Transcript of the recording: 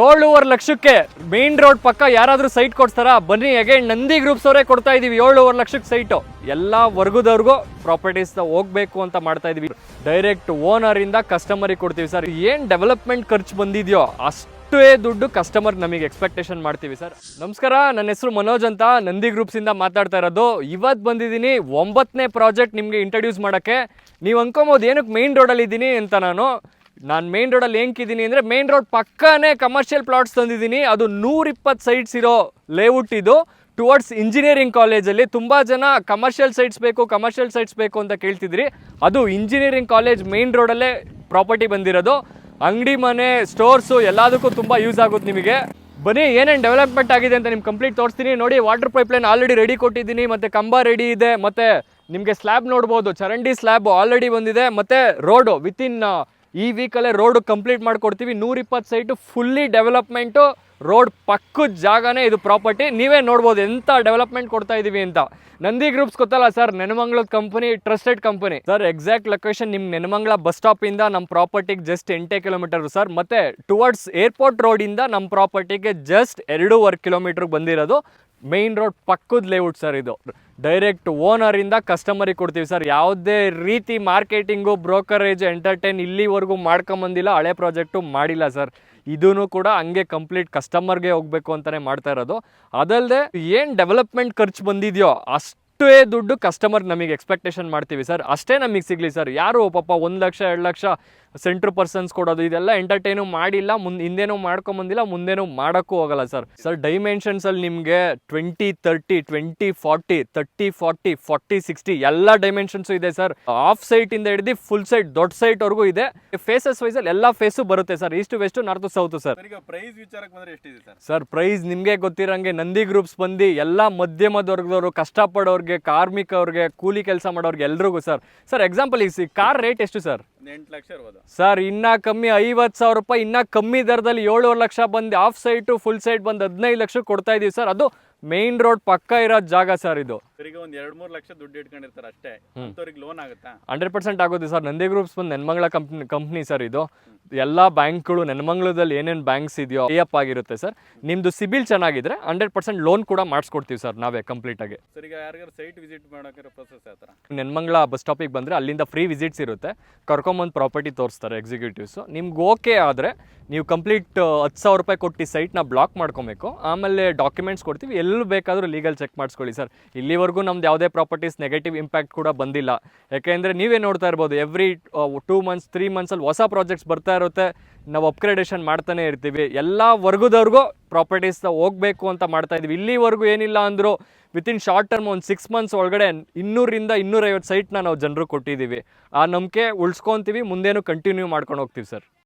ಏಳುವರೆ ಲಕ್ಷಕ್ಕೆ main road ಪಕ್ಕ ಯಾರಾದರೂ ಸೈಟ್ ಕೊಡ್ತಾರಾ ಬನ್ನಿ ಅಗೇನ್ ನಂದಿ ಗ್ರೂಪ್ಸ್ ಅವರೇ ಕೊಡ್ತಾ ಇದೀವಿ. ಏಳುವರೆ ಲಕ್ಷಕ್ಕೆ ಸೈಟು ಎಲ್ಲ ವರ್ಗದವ್ರಿಗೂ ಪ್ರಾಪರ್ಟೀಸ್ ಹೋಗ್ಬೇಕು ಅಂತ ಮಾಡ್ತಾ ಇದೀವಿ. ಡೈರೆಕ್ಟ್ ಓನರ್ ಇಂದ ಕಸ್ಟಮರಿಗೆ ಕೊಡ್ತೀವಿ ಸರ್. ಏನು ಡೆವಲಪ್ಮೆಂಟ್ ಖರ್ಚು ಬಂದಿದೆಯೋ ಅಷ್ಟೇ ದುಡ್ಡು ಕಸ್ಟಮರ್ ನಮಗೆ ಎಕ್ಸ್ಪೆಕ್ಟೇಷನ್ ಮಾಡ್ತೀವಿ ಸರ್. ನಮಸ್ಕಾರ, ನನ್ನ ಹೆಸರು ಮನೋಜ್ ಅಂತ ನಂದಿ ಗ್ರೂಪ್ಸ್ ಇಂದ ಮಾತಾಡ್ತಾ ಇರೋದು. ಇವತ್ತು ಬಂದಿದ್ದೀನಿ ಒಂಬತ್ತನೇ ಪ್ರಾಜೆಕ್ಟ್ ನಿಮಗೆ ಇಂಟ್ರಡ್ಯೂಸ್ ಮಾಡೋಕ್ಕೆ. ನೀವು ಅನ್ಕೊಬೋದು ಏನಕ್ಕೆ ಮೇನ್ ರೋಡಲ್ಲಿ ಇದ್ದೀನಿ ಅಂತ ನಾನು. ನಾನು ಮೇನ್ ರೋಡಲ್ಲಿ ಹೆಂಗಿದ್ದೀನಿ ಅಂದರೆ ಮೇನ್ ರೋಡ್ ಪಕ್ಕನೇ ಕಮರ್ಷಿಯಲ್ ಪ್ಲಾಟ್ಸ್ ತಂದಿದ್ದೀನಿ. ಅದು ನೂರಿಪ್ಪತ್ತು ಸೈಟ್ಸ್ ಇರೋ ಲೇಔಟ್ ಇದು. ಟುವರ್ಡ್ಸ್ ಇಂಜಿನಿಯರಿಂಗ್ ಕಾಲೇಜಲ್ಲಿ ತುಂಬ ಜನ ಕಮರ್ಷಿಯಲ್ ಸೈಟ್ಸ್ ಬೇಕು ಕಮರ್ಷಿಯಲ್ ಸೈಟ್ಸ್ ಬೇಕು ಅಂತ ಕೇಳ್ತಿದ್ರಿ. ಅದು ಇಂಜಿನಿಯರಿಂಗ್ ಕಾಲೇಜ್ ಮೇನ್ ರೋಡಲ್ಲೇ ಪ್ರಾಪರ್ಟಿ ಬಂದಿರೋದು. ಅಂಗಡಿ ಮನೆ ಸ್ಟೋರ್ಸು ಎಲ್ಲದಕ್ಕೂ ತುಂಬ ಯೂಸ್ ಆಗುತ್ತೆ ನಿಮಗೆ. ಬನ್ನಿ, ಏನೇನು ಡೆವಲಪ್ಮೆಂಟ್ ಆಗಿದೆ ಅಂತ ನಿಮ್ಗೆ ಕಂಪ್ಲೀಟ್ ತೋರಿಸ್ತೀನಿ. ನೋಡಿ ವಾಟರ್ ಪೈಪ್ಲೈನ್ ಆಲ್ರೆಡಿ ರೆಡಿ ಕೊಟ್ಟಿದ್ದೀನಿ. ಮತ್ತು ಕಂಬ ರೆಡಿ ಇದೆ. ಮತ್ತು ನಿಮಗೆ ಸ್ಲ್ಯಾಬ್ ನೋಡ್ಬೋದು. ಚರಂಡಿ ಸ್ಲ್ಯಾಬ್ ಆಲ್ರೆಡಿ ಬಂದಿದೆ. ಮತ್ತು ರೋಡು ವಿತಿನ್ ಈ ವೀಕಲ್ಲೇ ರೋಡ್ ಕಂಪ್ಲೀಟ್ ಮಾಡ್ಕೊಡ್ತೀವಿ. ನೂರಿಪ್ಪತ್ತು ಸೈಟು ಫುಲ್ಲಿ ಡೆವಲಪ್ಮೆಂಟು ರೋಡ್ ಪಕ್ಕದ ಜಾಗನೇ ಇದು ಪ್ರಾಪರ್ಟಿ ನೀವೇ ನೋಡ್ಬೋದು ಎಂಥ ಡೆವಲಪ್ಮೆಂಟ್ ಕೊಡ್ತಾ ಇದ್ದೀವಿ ಅಂತ. ನಂದಿ ಗ್ರೂಪ್ಸ್ ಗೊತ್ತಲ್ಲ sir ನೆನಮಂಗ್ಲದ company trusted company sir exact location ನಿಮ್ಮ ನೆನಮಂಗ್ಲ ಬಸ್ ಸ್ಟಾಪಿಂದ ನಮ್ಮ ಪ್ರಾಪರ್ಟಿಗೆ ಜಸ್ಟ್ ಎಂಟೇ ಕಿಲೋಮೀಟರ್ ಸರ್ ಮತ್ತು ಟುವರ್ಡ್ಸ್ ಏರ್ಪೋರ್ಟ್ ರೋಡಿಂದ ನಮ್ಮ ಪ್ರಾಪರ್ಟಿಗೆ ಜಸ್ಟ್ ಎರಡೂವರೆ ಕಿಲೋಮೀಟ್ರಿಗೆ ಬಂದಿರೋದು. ಮೇನ್ ರೋಡ್ ಪಕ್ಕದ ಲೇಔಟ್ ಸರ್ ಇದು. ಡೈರೆಕ್ಟ್ ಓನರಿಂದ ಕಸ್ಟಮರಿಗೆ ಕೊಡ್ತೀವಿ ಸರ್ ಯಾವುದೇ ರೀತಿ ಮಾರ್ಕೆಟಿಂಗು ಬ್ರೋಕರೇಜ್ ಎಂಟರ್ಟೈನ್ ಇಲ್ಲಿವರೆಗೂ ಮಾಡ್ಕೊಂಬಂದಿಲ್ಲ, ಹಳೆ ಪ್ರಾಜೆಕ್ಟು ಮಾಡಿಲ್ಲ ಸರ್ ಇದೂ ಕೂಡ ಹಂಗೆ ಕಂಪ್ಲೀಟ್ ಕಸ್ಟಮರ್ಗೆ ಹೋಗಬೇಕು ಅಂತಲೇ ಮಾಡ್ತಾ ಇರೋದು. ಅದಲ್ಲದೆ ಏನು ಡೆವಲಪ್ಮೆಂಟ್ ಖರ್ಚು ಬಂದಿದೆಯೋ ಅಷ್ಟೇ ದುಡ್ಡು ಕಸ್ಟಮರ್ ನಮಗೆ ಎಕ್ಸ್ಪೆಕ್ಟೇಷನ್ ಮಾಡ್ತೀವಿ ಸರ್ ಅಷ್ಟೇ ನಮಗೆ ಸಿಗಲಿ ಸರ್ ಯಾರು ಪಾಪ ಒಂದು ಲಕ್ಷ, ಎರಡು ಲಕ್ಷ ಸೆಂಟ್ರ್ ಪರ್ಸನ್ಸ್ ಕೊಡೋದು ಇದೆಲ್ಲ ಎಂಟರ್ಟೈನು ಮಾಡಿಲ್ಲ ಮುಂದೆ ಹಿಂದೇನೂ ಮಾಡ್ಕೊಂಬಂದಿಲ್ಲ ಮುಂದೇನೂ ಮಾಡೋಕ್ಕೂ ಹೋಗಲ್ಲ ಸರ್. ಸರ್ ಡೈಮೆನ್ಷನ್ಸಲ್ಲಿ ನಿಮಗೆ twenty thirty twenty forty thirty forty forty sixty ಎಲ್ಲ ಡೈಮೆನ್ಷನ್ಸು ಇದೆ ಸರ್. ಆಫ್ ಸೈಟಿಂದ ಹಿಡಿದು ಫುಲ್ ಸೈಟ್ ದೊಡ್ಡ ಸೈಟ್ವರೆಗೂ ಇದೆ. ಫೇಸಸ್ ವೈಸಲ್ಲಿ ಎಲ್ಲ ಫೇಸು ಬರುತ್ತೆ sir east west north south sir. Price ವಿಚಾರಕ್ಕೆ ಬಂದ್ರೆ ಎಷ್ಟಿದೆ ಸರ್? ಸರ್ ಪ್ರೈಸ್ ನಿಮಗೆ ಗೊತ್ತಿರಂಗೆ ನಂದಿ ಗ್ರೂಪ್ಸ್ ಬಂದು ಎಲ್ಲ ಮಧ್ಯಮದ ವರ್ಗದವರು ಕಷ್ಟಪಡೋರಿಗೆ ಕಾರ್ಮಿಕವ್ರಿಗೆ ಕೂಲಿ ಕೆಲಸ ಮಾಡೋರ್ಗೆ ಎಲ್ರಿಗೂ ಸರ್. ಸರ್ ಎಕ್ಸಾಂಪಲ್ ಈ ಕಾರ್ ರೇಟ್ ಎಷ್ಟು ಸರ್? ಎಂಟು ಲಕ್ಷ ಇರ್ಬೋದು. ಸರ್ ಇನ್ನ ಕಮ್ಮಿ ಐವತ್ತು ಸಾವಿರ ರೂಪಾಯಿ ಇನ್ನ ಕಮ್ಮಿ ದರದಲ್ಲಿ ಏಳುವರೆ ಲಕ್ಷ ಬಂದು ಆಫ್ ಸೈಟು ಫುಲ್ ಸೈಟ್ ಬಂದು ಹದಿನೈದು ಲಕ್ಷ ಕೊಡ್ತಾ ಇದೀವಿ ಸರ್. ಅದು ಮೇನ್ ರೋಡ್ ಪಕ್ಕ ಇರೋ ಜಾಗ ಸರ್ ಇದು. ಸರ್ ಒಂದ್ ಎರಡ್ ಮೂರ್ ಲಕ್ಷ ದುಡ್ಡು ಇಟ್ಕೊಂಡಿರ್ತಾರೆ ಅಷ್ಟೇ. ಲೋನ್ ಆಗುತ್ತಾ? ಹಂಡ್ರೆಡ್ ಪರ್ಸೆಂಟ್ ಆಗುತ್ತೆ ಸರ್. ನಂದಿ ಗ್ರೂಪ್ಸ್ ಬಂದು ನೆನ್ಮಂಗಳ ಕಂಪ್ನಿ ಕಂಪ್ನಿ ಸರ್ ಇದು. ಎಲ್ಲ ಬ್ಯಾಂಕ್ಗಳು ನೆನಮಂಗ್ಳದಲ್ಲಿ ಏನೇನು ಬ್ಯಾಂಕ್ಸ್ ಇದೆಯೋ ಪೇ ಅಪ್ ಆಗಿರುತ್ತೆ ಸರ್. ನಿಮ್ಮದು ಸಿಬಿಲ್ ಚೆನ್ನಾಗಿದ್ರೆ ಹಂಡ್ರೆಡ್ ಪರ್ಸೆಂಟ್ ಲೋನ್ ಕೂಡ ಮಾಡಿಸ್ಕೊಡ್ತೀವಿ ಸರ್ ನಾವೇ ಕಂಪ್ಲೀಟಾಗಿ ಸರ್ ಈಗ ಯಾರಿಗಾರು ಸೈಟ್ ವಿಸಿಟ್ ಮಾಡೋಕ್ಕಿರೋ ಪ್ರೊಸೆಸ್ ಯಾವ ಥರ ನೆನ್ಮಂಗ್ಲ ಬಸ್ ಸ್ಟಾಪಿಗೆ ಬಂದರೆ ಅಲ್ಲಿಂದ ಫ್ರೀ ವಿಸಿಟ್ಸ್ ಇರುತ್ತೆ. ಕರ್ಕೊಂಬಂದು ಪ್ರಾಪರ್ಟಿ ತೋರಿಸ್ತಾರೆ ಎಕ್ಸಿಕ್ಯೂಟಿವ್ಸು ನಿಮ್ಗೆ ಓಕೆ ಆದರೆ ನೀವು ಕಂಪ್ಲೀಟ್ ಹತ್ತು ಸಾವಿರ ರೂಪಾಯಿ ಕೊಟ್ಟು ಸೈಟ್ನ ಬ್ಲಾಕ್ ಮಾಡ್ಕೊಬೇಕು. ಆಮೇಲೆ ಡಾಕ್ಯುಮೆಂಟ್ಸ್ ಕೊಡ್ತೀವಿ. ಎಲ್ಲಿ ಬೇಕಾದರೂ ಲೀಗಲ್ ಚೆಕ್ ಮಾಡಿಸ್ಕೊಳ್ಳಿ ಸರ್. ಇಲ್ಲಿವರೆಗೂ ನಮ್ದು ಯಾವುದೇ ಪ್ರಾಪರ್ಟೀಸ್ ನೆಗೆಟಿವ್ ಇಂಪ್ಯಾಕ್ಟ್ ಕೂಡ ಬಂದಿಲ್ಲ. ಯಾಕೆಂದರೆ ನೀವೇ ನೋಡ್ತಾ ಇರ್ಬೋದು ಎವ್ರಿ ಟೂ ಮಂತ್ಸ್ ತ್ರೀ ಮಂತ್ಸಲ್ಲಿ ಹೊಸ ಪ್ರಾಜೆಕ್ಟ್ಸ್ ಬರ್ತಾ ಇರುತ್ತೆ ನಾವು ಅಪ್ಗ್ರೇಡೇಷನ್ ಮಾಡ್ತಾನೆ ಇರ್ತೀವಿ. ಎಲ್ಲ ವರ್ಗದವ್ರಿಗೂ ಪ್ರಾಪರ್ಟೀಸ್ನ ಹೋಗಬೇಕು ಅಂತ ಮಾಡ್ತಾ ಇದ್ದೀವಿ. ಇಲ್ಲಿವರೆಗೂ ಏನಿಲ್ಲ ಅಂದರೂ ವಿತಿನ್ ಶಾರ್ಟ್ ಟರ್ಮ್ ಒಂದು ಸಿಕ್ಸ್ ಮಂತ್ಸ್ ಒಳಗಡೆ ಇನ್ನೂರಿಂದ ಇನ್ನೂರೈವತ್ತು ಸೈಟ್ನ ನಾವು ಜನರು ಕೊಟ್ಟಿದ್ದೀವಿ. ಆ ನಂಬಿಕೆ ಉಳಿಸ್ಕೊತೀವಿ. ಮುಂದೇನು ಕಂಟಿನ್ಯೂ ಮಾಡ್ಕೊಂಡು ಹೋಗ್ತೀವಿ ಸರ್